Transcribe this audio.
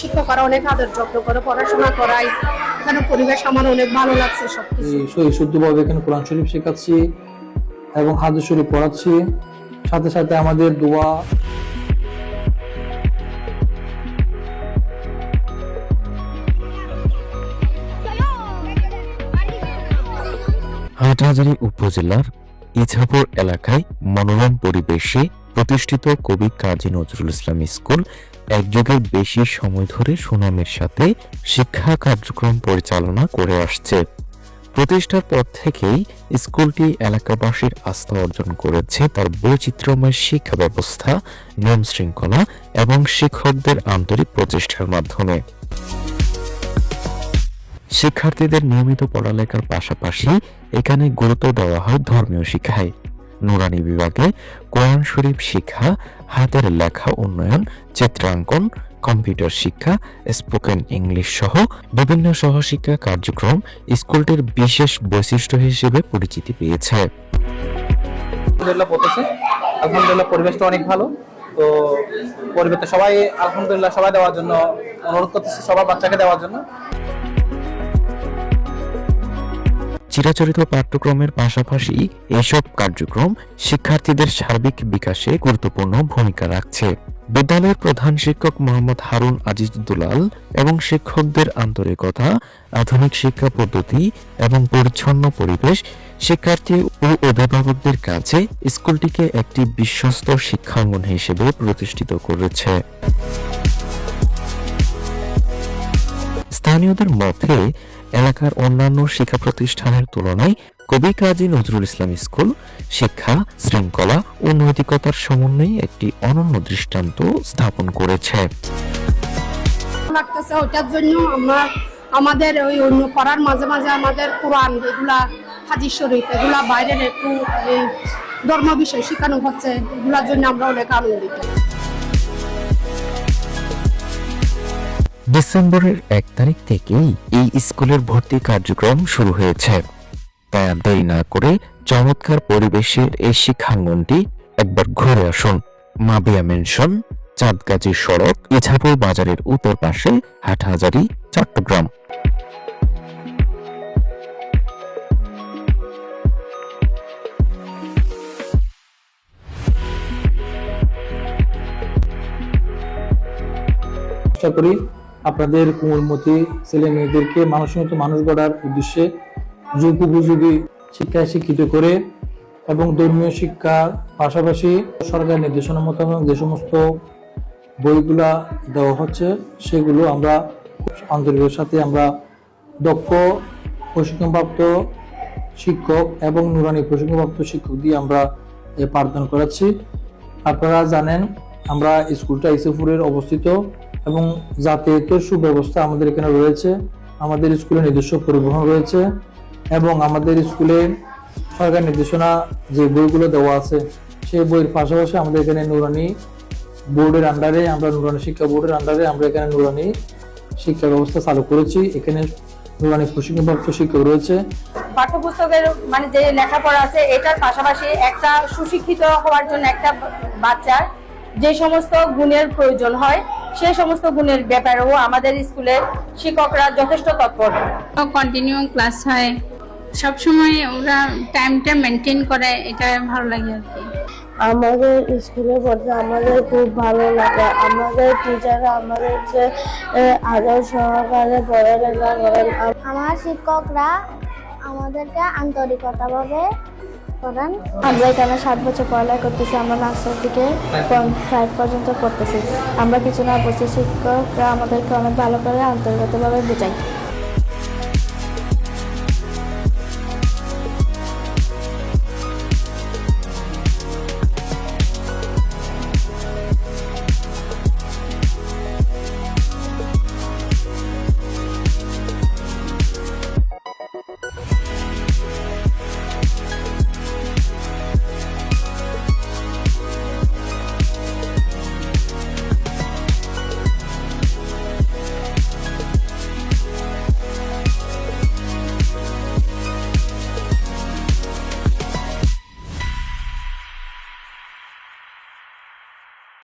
শিক্ষকরা অনেক আদর যত্ন করে পড়াশোনা করায়। এখানে পরিবেশ আমার অনেক ভালো লাগছে সবকিছু। এই শুদ্ধভাবে এখানে কোরআন শরীফ শেখাচ্ছি এবং হাদিস শরীফ পড়াচ্ছি। সাথে সাথে আমাদের দোয়া হাটহাজারী উপজেলার ইছাপুর এলাকায় মনোরম পরিবেশে প্রতিষ্ঠিত কবি কাজী নজরুল ইসলাম স্কুল এক যুগের বেশি সময় ধরে সুনামের সাথে শিক্ষা কার্যক্রম পরিচালনা করে আসছে। প্রতিষ্ঠার পর থেকেই স্কুলটি এলাকাবাসীর আস্থা অর্জন করেছে। তার বৈচিত্র্যময় শিক্ষা ব্যবস্থা, নিয়ম শৃঙ্খলা এবং শিক্ষকদের আন্তরিক প্রচেষ্টার মাধ্যমে। শিক্ষার্থীদের নিয়মিত পড়ালেখার পাশাপাশি এখানে গুরুত্ব দেওয়া হয় ধর্মীয় শিক্ষায়। নুরানি বিভাগে কোরআন শরীফ শিক্ষা, হাতের লেখা উন্নয়ন, চিত্রাঙ্কন, কম্পিউটার শিক্ষা, স্পোকেন ইংলিশ সহ বিভিন্ন সহশিক্ষা কার্যক্রম স্কুলটির বিশেষ বৈশিষ্ট্য হিসেবে পরিচিতি পেয়েছে। আলহামদুলিল্লাহ আলহামদুলিল্লাহ পরিবেশটা অনেক ভালো। তো পরিবেশটা সবাই, আলহামদুলিল্লাহ সবাই দেওয়ার জন্য, অনুরোধ করতেছি সবার বাচ্চাকে দেওয়ার জন্য। চিরাচরিত পাঠ্যক্রমের পাশাপাশি এসব কার্যক্রম শিক্ষার্থীদের সার্বিক বিকাশে গুরুত্বপূর্ণ ভূমিকা রাখছে। বিদ্যালয়ের প্রধান শিক্ষক মোহাম্মদ হারুন আজিজ দুলাল এবং শিক্ষকদের আন্তরিকতা, আধুনিক শিক্ষা পদ্ধতি এবং পরিচ্ছন্ন পরিবেশ শিক্ষার্থী ও অভিভাবকদের কাছে স্কুলটিকে একটি বিশ্বস্ত শিক্ষাঙ্গন হিসেবে প্রতিষ্ঠিত করেছে। স্থানীয়দের মতে এলাকার অন্যান্য শিক্ষা প্রতিষ্ঠানের তুলনায় কবি কাজী নজরুল ইসলাম স্কুল শিক্ষা শৃঙ্খলা ও নৈতিকতার সমন্বয়ে একটি অনন্য দৃষ্টান্ত স্থাপন করেছে। ওটার জন্য আমরা আমাদের ওই অন্য পড়ার মাঝে মাঝে আমাদের কোরআন, এগুলা হাজির শরীফ, এগুলা বাইরের একটু ধর্ম বিষয় শেখানো হচ্ছে, এগুলার জন্য আমরা অনেক আনন্দিত। ডিসেম্বরের এক তারিখ থেকেই এই স্কুলের ভর্তি কার্যক্রম শুরু হয়েছে। তাই আর দেরি না করে চমৎকার পরিবেশের এই শিক্ষাঙ্গনটি একবার ঘুরে আসুন। মাবিয়া মেনশন চাঁদগাজী সড়ক ইছাপুর বাজারের উত্তর পাশে হাটহাজারি, চট্টগ্রাম। চেষ্টা করি আপনাদের কোমলমতি ছেলে মেয়েদেরকে মানুষের মতো মানুষ গড়ার উদ্দেশ্যে যুগ উপযোগী শিক্ষায় শিক্ষিত করে এবং ধর্মীয় শিক্ষার পাশাপাশি সরকার নির্দেশনা মোতাবেক যে সমস্ত বইগুলা দেওয়া হচ্ছে, সেগুলো আমরা আন্তরিকের সাথে আমরা দক্ষ, প্রশিক্ষণপ্রাপ্ত শিক্ষক এবং নুরানি প্রশিক্ষণপ্রাপ্ত শিক্ষক দিয়ে আমরা এ পাঠদান করাচ্ছি। আপনারা জানেন, আমরা স্কুলটা ইসেপুরের অবস্থিত। এবং যাতায়াতের সুব্যবস্থা আমাদের এখানে রয়েছে। আমাদের স্কুলে নিজস্ব পরিবহন রয়েছে এবং আমাদের স্কুলে সরকার নির্দেশনা যে বইগুলো দেওয়া আছে, সেই বইয়ের পাশাপাশি আমাদের এখানে নুরানি বোর্ডের আন্ডারে আমরা নুরানি শিক্ষা বোর্ডের আন্ডারে আমরা এখানে নুরানি শিক্ষা ব্যবস্থা চালু করেছি। এখানে নুরানি প্রশিক্ষণপ্রাপ্ত শিক্ষক রয়েছে। পাঠ্যপুস্তকের মানে যে লেখাপড়া আছে, এটার পাশাপাশি একটা সুশিক্ষিত হওয়ার জন্য একটা বাচ্চার যে সমস্ত গুণের প্রয়োজন হয় সেই সমস্ত গুণের ব্যাপারেও আমাদের স্কুলের শিক্ষকরা যথেষ্ট তৎপর। কন্টিনিউ ক্লাস হয়। সব সময় ওরা টাইমটা মেনটেন করে এটা ভালো লাগে আর কি। আমাদের স্কুলে পড়তে আমাদের খুব ভালো লাগে। আমাদের টিচাররা আমাদের যে আদর সহকারে পড়ালেখা করেন আমার শিক্ষকরা আমাদেরকে আন্তরিকতাভাবে করেন। আমরা এখানে সাত বছর পড়ালেখা করতেছি, আমরা নার্সারি থেকে ফাইভ পর্যন্ত পড়তেছি। আমরা কিছু না বসে শিক্ষকরা আমাদেরকে অনেক ভালো করে আন্তরিকতাভাবে বোঝাই